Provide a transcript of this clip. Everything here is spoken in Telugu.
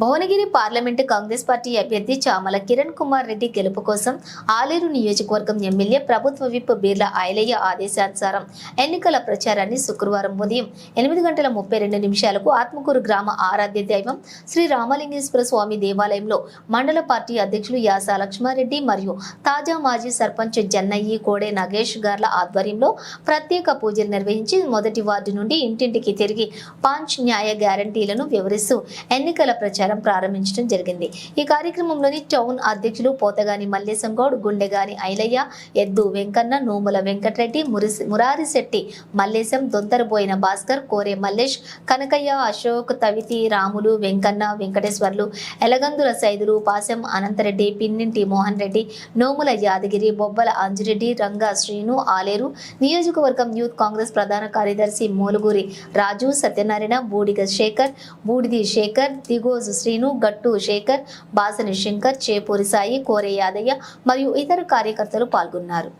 భువనగిరి పార్లమెంటు కాంగ్రెస్ పార్టీ అభ్యర్థి చామల కిరణ్ కుమార్ రెడ్డి గెలుపు కోసం ఆలేరు నియోజకవర్గం ఎమ్మెల్యే ప్రభుత్వ విప్ బీర్ల ఆయలయ్య ఆదేశానుసారం ఎన్నికల ప్రచారాన్ని శుక్రవారం ఉదయం ఎనిమిది గంటల ముప్పై రెండు నిమిషాలకు ఆత్మకూరు గ్రామ ఆరాధ్య దైవం శ్రీ రామలింగేశ్వర స్వామి దేవాలయంలో మండల పార్టీ అధ్యక్షులు యాస లక్ష్మారెడ్డి మరియు తాజా మాజీ సర్పంచ్ జన్నయ్యి కోడే నగేష్ గార్ల ఆధ్వర్యంలో ప్రత్యేక పూజలు నిర్వహించి మొదటి వార్డు నుండి ఇంటింటికి తిరిగి పాంచ్ న్యాయ గ్యారంటీలను వివరిస్తూ ఎన్నికల ప్రచారం ప్రారంభించడం జరిగింది. ఈ కార్యక్రమంలోని టౌన్ అధ్యక్షులు పోతగాని మల్లేశం గౌడ్ గుండెగాని ఐలయ్య ఎద్దు వెంకన్న నోముల వెంకటరెడ్డి మురిసి మురారిశెట్టి మల్లేశం దొంతరబోయిన భాస్కర్ కోరే మల్లేష్ కనకయ్య అశోక్ తవితి రాములు వెంకన్న వెంకటేశ్వర్లు ఎలగందుల సైదులు పాశం అనంతరెడ్డి పిన్నింటి మోహన్ రెడ్డి నోముల యాదగిరి బొబ్బల అంజిరెడ్డి రంగా శ్రీను ఆలేరు నియోజకవర్గం యూత్ కాంగ్రెస్ ప్రధాన కార్యదర్శి మూలుగురి రాజు సత్యనారాయణ బూడిగ శేఖర్ బూడిది శేఖర్ దిగోజు శ్రీను గట్టు శేఖర్ బాసని శంకర్ చేపూరి సాయి కోరే యాదయ్య మరియు ఇతర కార్యకర్తలు పాల్గొన్నారు.